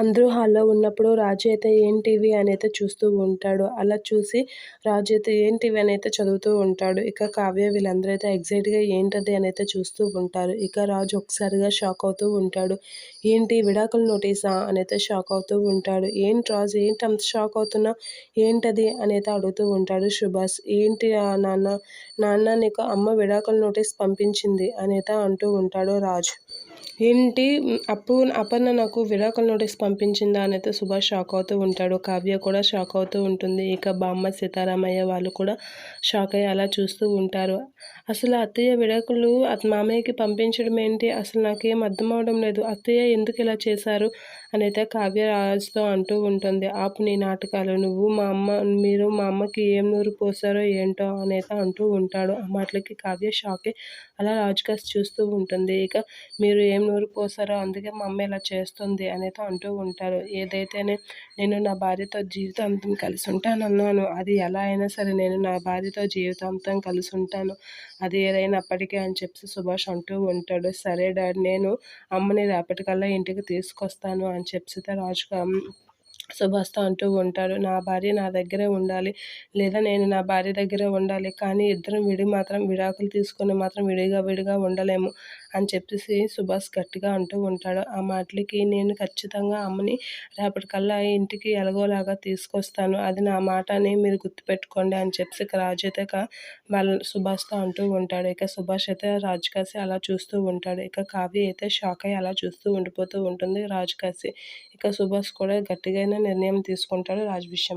అందరూ హాల్లో ఉన్నప్పుడు రాజు అయితే ఏంటివి అని అయితే చూస్తూ ఉంటాడు. అలా చూసి రాజు అయితే ఏంటివి అని అయితే చదువుతూ ఉంటాడు. ఇక కావ్య వీళ్ళందరూ అయితే ఎగ్జైట్గా ఏంటది అని అయితే చూస్తూ ఉంటారు. ఇక రాజు ఒకసారిగా షాక్ అవుతూ ఉంటాడు. ఏంటి విడాకుల నోటీసా అని అయితే షాక్ అవుతూ ఉంటాడు. ఏంటి రాజు? ఏంటి అంత షాక్ అవుతున్నా ఏంటది? అని అయితే అడుగుతూ ఉంటాడు. సుభాష్ ఏంటి నాన్న? నాన్న నీకు అమ్మ విడాకుల నోటీస్ పంపించింది అని అయితే అంటూ ఉంటాడు రాజు. ఏంటి? అప్పు అపర్ణ నాకు విడాకుల నోటీస్ పంపించిందా అని అయితే సుభాష్ షాక్ అవుతూ ఉంటాడు. కావ్య కూడా షాక్ అవుతూ ఉంటుంది. ఇక బామ్మ సీతారామయ్య వాళ్ళు కూడా షాక్ అయ్యి అలా చూస్తూ ఉంటారు. అసలు అత్తయ్య విడాకులు మామయ్యకి పంపించడం ఏంటి? అసలు నాకేం అర్థం అవడం లేదు. అత్తయ్య ఎందుకు ఇలా చేశారు అని అయితే కావ్య రాజుతో అంటూ ఉంటుంది. ఆపు నీ నాటకాలు. నువ్వు మా అమ్మ మీరు మా అమ్మకి ఏం నూరు పోసారో ఏంటో అని అయితే అంటూ ఉంటాడు. ఆ మాటలకి కావ్య షాకే అలా రాజుగా చూస్తూ ఉంటుంది. ఇక మీరు ఏం నూరు పోసారో అందుకే మా అమ్మ ఇలా చేస్తుంది అనేది అంటూ ఉంటారు. ఏదైతేనే నేను నా భార్యతో జీవితాంతం కలిసి ఉంటానన్నాను అది ఎలా అయినా సరే నేను నా భార్యతో జీవితాంతం కలిసి ఉంటాను అది ఏదైనప్పటికీ అని చెప్పి సుభాష్ అంటూ ఉంటాడు. సరే డాడీ నేను అమ్మని రేపటికల్లా ఇంటికి తీసుకొస్తాను అని చెప్పి రాజుగా సుభాష్తో అంటూ ఉంటాడు నా భార్య నా దగ్గరే ఉండాలి. లేదా నేను నా భార్య దగ్గరే ఉండాలి. కానీ ఇద్దరం విడి మాత్రం విడాకులు తీసుకొని మాత్రం విడిగా విడిగా ఉండలేము అని చెప్పేసి సుభాష్ గట్టిగా అంటూ ఉంటాడు. ఆ మాటలకి నేను ఖచ్చితంగా అమ్మని రేపటికల్లా ఇంటికి ఎలాగోలాగా తీసుకొస్తాను. అది నా మాట అని మీరు గుర్తుపెట్టుకోండి అని చెప్పేసి ఇక రాజు అయితే వాళ్ళ సుభాష్తో అంటూ ఉంటాడు. ఇక సుభాష్ అయితే రాజు కాసి అలా చూస్తూ ఉంటాడు. ఇక కావ్య అయితే షాక్ అయ్యి అలా చూస్తూ ఉండిపోతూ ఉంటుంది రాజు కాసి ఇక సుభాష్ కూడా గట్టిగా నిర్ణయం తీసుకుంటాడు రాజు విషయం